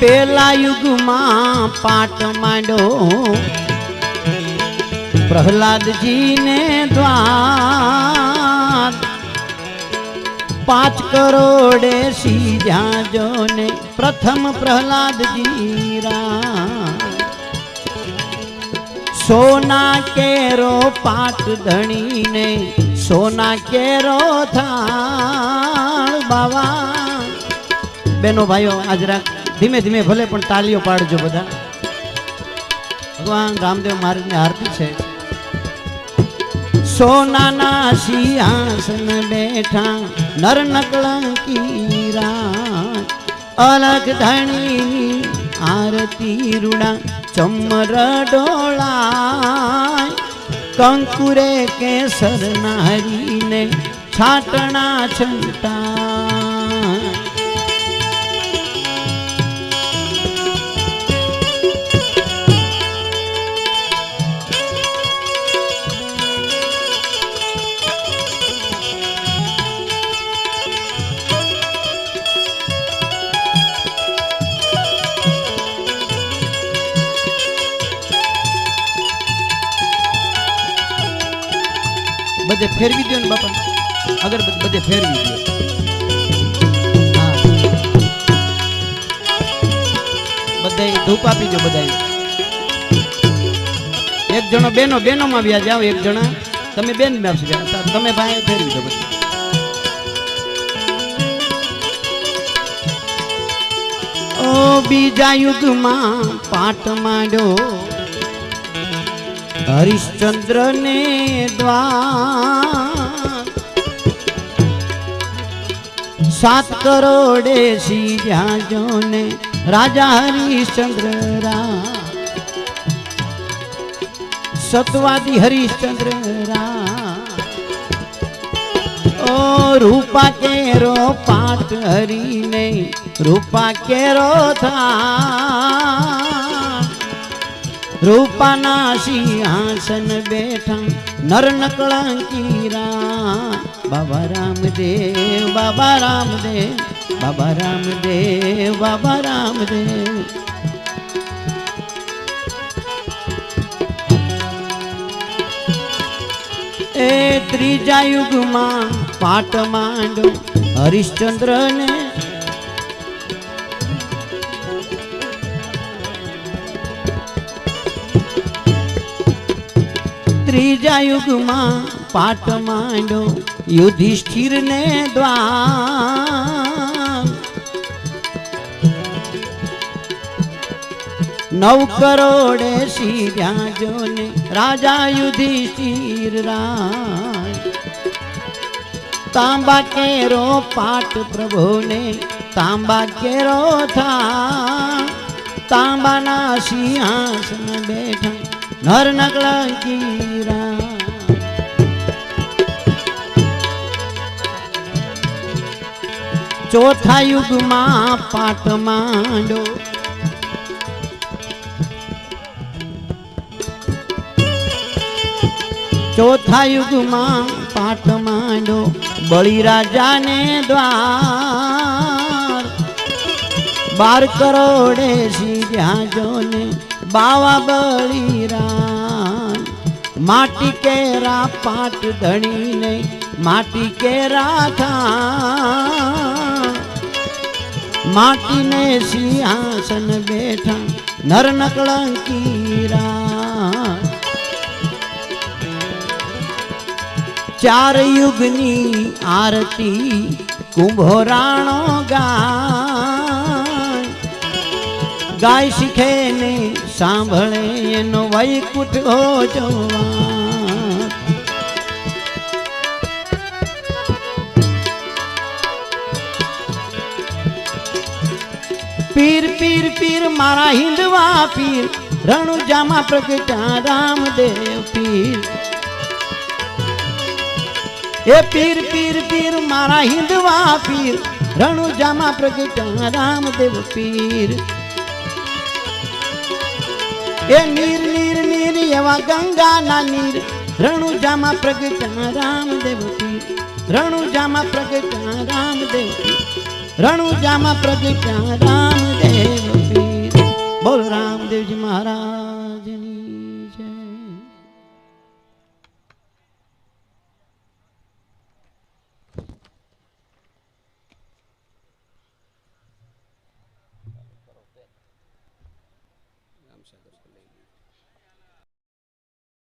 પેલા યુગમાં પાટ માંડો. પ્રહલાદજીને દ્વાર. પાંચ કરોડે સીધ્યા જોને પ્રથમ પ્રહલાદજી રા સોના કેરો પાટ ધણીને સોના કેરો થાળ બાવા. બેનો ભાઈઓ, આજ ધીમે ધીમે ભલે પણ તાલીઓ પાડજો બધા. ભગવાન રામદેવ મહારાજની આરતી છે. સોનાના સિંહાસન બેઠા, નર નકળંકી રા અલગ ધણી આરતી રૂડા, ચમર ડોળા કંકુરે કેસર નારીને છાટણા છંટા બધે ફેરવી દો ને બાપા. અગર બધે ફેરવી દો હા. બધાય ધૂપ આપી દો બધા એક જણો બેનો બેનો માં વ્યાજ આવો એક જણા. તમે બેનમાં વ્યા. તમે ભાઈ ફેરવી દો બધું બીજા યુગમાં પાઠ માંડ્યો. હરિશ્ચંદ્ર ને દ્વાર. સાત કરોડે સી જાજો ને રાજા હરિશ્ચંદ્ર રા સતવાદી હરિશ્ચંદ્ર રા ઓ રૂપા કેરો પાટ હરીને, રૂપા કેરો થા રૂપાના સિંહાસન બેઠા, નર નકળંકી રા બાબા રામદેવ બાબા રામદેવ બાબા રામદેવ બાબા રામદેવ. એ ત્રીજા યુગમાં પાટ માંડો હરિશ્ચંદ્ર ત્રીજા યુગમાં પાટ માંડો યુધિષ્ઠિર ને દ્વાર. નવ કરોડે સીધ્યા જોને રાજા યુધિષ્ઠિર રાજ. તાંબા કેરો પાટ પ્રભુને, તાંબા કેરો થા તાંબાના સિંહાસન બેઠા નર નકળા કીરા ચોથા યુગમાં પાટ માંડો. ચોથા યુગમાં પાટ માંડો. બળીરાજાને દ્વાર. બાર કરોડે સીધ્યા જોને બાવા બળીરા માટી કેરા પાટ ધણીને માટી કેરા થા માટીને સિંહાસન બેઠા નર નકળંકીરા ચાર યુગની આરતી કુંભોરાણો ગાય ગાય શીખે ને સાંભળે, એનો વૈકુંઠ હો જવા. પીર પીર પીર, મારા હિંદવા પીર, રણુજામાં પ્રગટા રામદેવ પીર. એ પીર પીર પીર, મારા હિંદવા પીર, રણુજામાં પ્રગટા રામદેવ પીર. એ નીર નીર નીર, એવા ગંગાના નીર. રણુજામાં પ્રગટા રામદેવતી રણુજામાં પ્રગટા રામદેવ રણુજામાં પ્રગટા રામદેવતી બોલ રામદેવજી મહારાજની જય. I'm.